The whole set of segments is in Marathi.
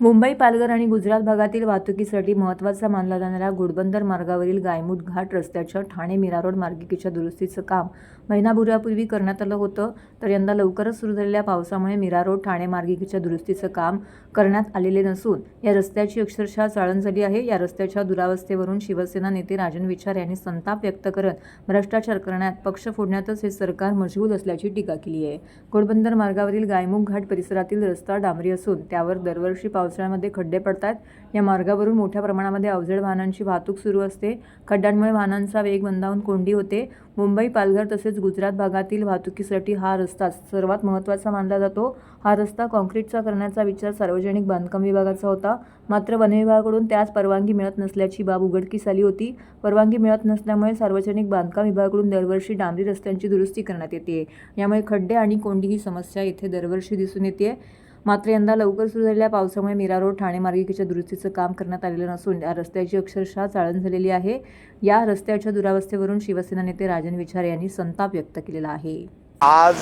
मुंबई पालघर आणि गुजरात भागातील वाहतुकीसाठी महत्त्वाचा मानला जाणाऱ्या घोडबंदर मार्गावरील गायमुट घाट रस्त्याच्या ठाणे मीरा रोड मार्गिकेच्या दुरुस्तीचं काम महिनाभरापूर्वी करण्यात आलं होतं तर यंदा लवकरच सुरू झालेल्या पावसामुळे मीरा रोड ठाणे मार्गिकेच्या दुरुस्तीचं काम करण्यात आलेले नसून या रस्त्याची अक्षरशः चाळण झाली आहे. या रस्त्याच्या दुरावस्थेवरून शिवसेना नेते राजन विचार यांनी संताप व्यक्त करत भ्रष्टाचार करण्यात पक्ष फोडण्यातच हे सरकार मजबूत असल्याची टीका केली आहे. घोडबंदर मार्गावरील गायमुख घाट परिसरातील रस्ता डांबरी असून त्यावर दरवर्षी पावसाळ्यामध्ये खड्डे पडतात. या मार्गावरून मोठ्या प्रमाणामध्ये अवजड वाहनांची वाहतूक सुरू असते. खड्ड्यांमुळे वाहनांचा वेग मंदावून कोंडी होते. मुंबई पालघर तसेच गुजरात भागातील वाहतुकीसाठी हा रस्ता सर्वात महत्त्वाचा मानला जातो. हा रस्ता कॉन्क्रीटचा करण्याचा विचार सार्वजनिक बांधकाम विभागाचा होता. मात्र वन विभागाकडून त्यास परवानगी मिळत नसल्याची बाब उघडकीस आली होती. परवानगी मिळत नसल्यामुळे सार्वजनिक बांधकाम विभागाकडून दरवर्षी डांबरी रस्त्यांची दुरुस्ती करण्यात येते. यामुळे खड्डे आणि कोंडी ही समस्या येथे दरवर्षी दिसून येते. मात्र यंदा लवकर सुरू झालेल्या पावसामुळे मीरा रोड ठाणे मार्गिकेच्या दुरुस्तीचं काम करण्यात आलेलं नसून या रस्त्याची अक्षरशः चाळण झालेली आहे. या रस्त्याच्या दुरावस्थेवरून शिवसेना नेते राजन विचार यांनी संताप व्यक्त केलेला आहे. आज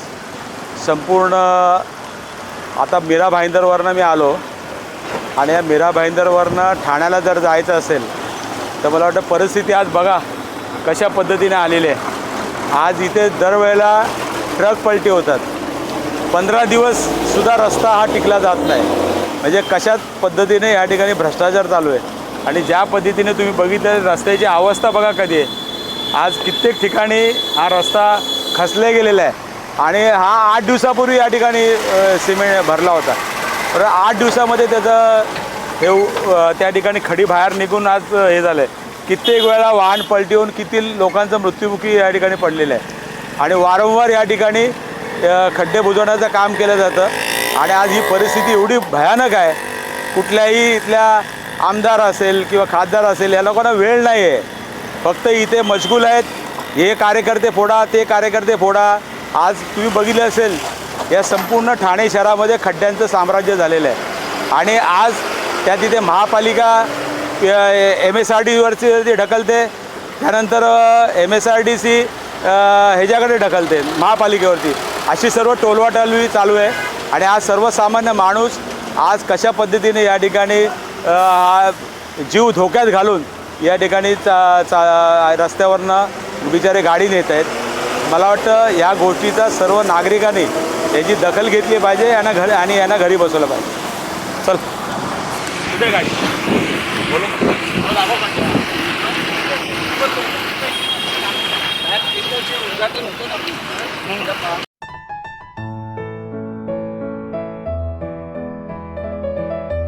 संपूर्ण आता मीरा भाईंदरवरनं मी आलो आणि या मीरा भाईंदरवरनं ठाण्याला जर जायचं असेल तर मला वाटतं परिस्थिती आज बघा कशा पद्धतीने आलेली आहे. आज इथे दरवेळेला ट्रक पलटी होतात. पंधरा दिवससुद्धा रस्ता हा टिकला जात नाही. म्हणजे कशा पद्धतीने या ठिकाणी भ्रष्टाचार चालू आहे? आणि ज्या पद्धतीने तुम्ही बघितलं रस्त्याची अवस्था बघा कधी आहे. आज कित्येक ठिकाणी हा रस्ता खचले गेलेला आहे. आणि हा आठ दिवसापूर्वी या ठिकाणी सिमेंट भरला होता. तर आठ दिवसामध्ये त्याचं हे त्या ठिकाणी खडी बाहेर निघून आज हे झालं आहे कित्येक वेळा वाहन पलटी होऊन किती लोकांचा मृत्युमुखी या ठिकाणी पडलेलं आहे. आणि वारंवार या ठिकाणी खड्डे बुजवण्याचं काम केलं जातं. आणि आज ही परिस्थिती एवढी भयानक आहे. कुठल्याही इथल्या आमदार असेल किंवा खासदार असेल या लोकांना वेळ नाही आहे फक्त इथे मशगूल आहेत. हे कार्यकर्ते फोडा ते कार्यकर्ते फोडा. आज तुम्ही बघितलं असेल या संपूर्ण ठाणे शहरामध्ये खड्ड्यांचं साम्राज्य झालेलं आहे. आणि आज त्या तिथे महापालिका एम एस आर डीवरती ढकलते त्यानंतर M S R D C ह्याच्याकडे ढकलते महापालिकेवरती. अशी सर्व टोलवाटालवी चालू आहे. आणि आज सर्वसामान्य माणूस आज कशा पद्धतीने या ठिकाणी जीव धोक्यात घालून या ठिकाणी चा चा रस्त्यावरनं बिचारे गाडी नेत आहेत. मला वाटतं या गोष्टीचा सर्व नागरिकांनी याची दखल घेतली पाहिजे यांना घरी आणि यांना घरी बसवलं पाहिजे. चल. कुठे गाडी?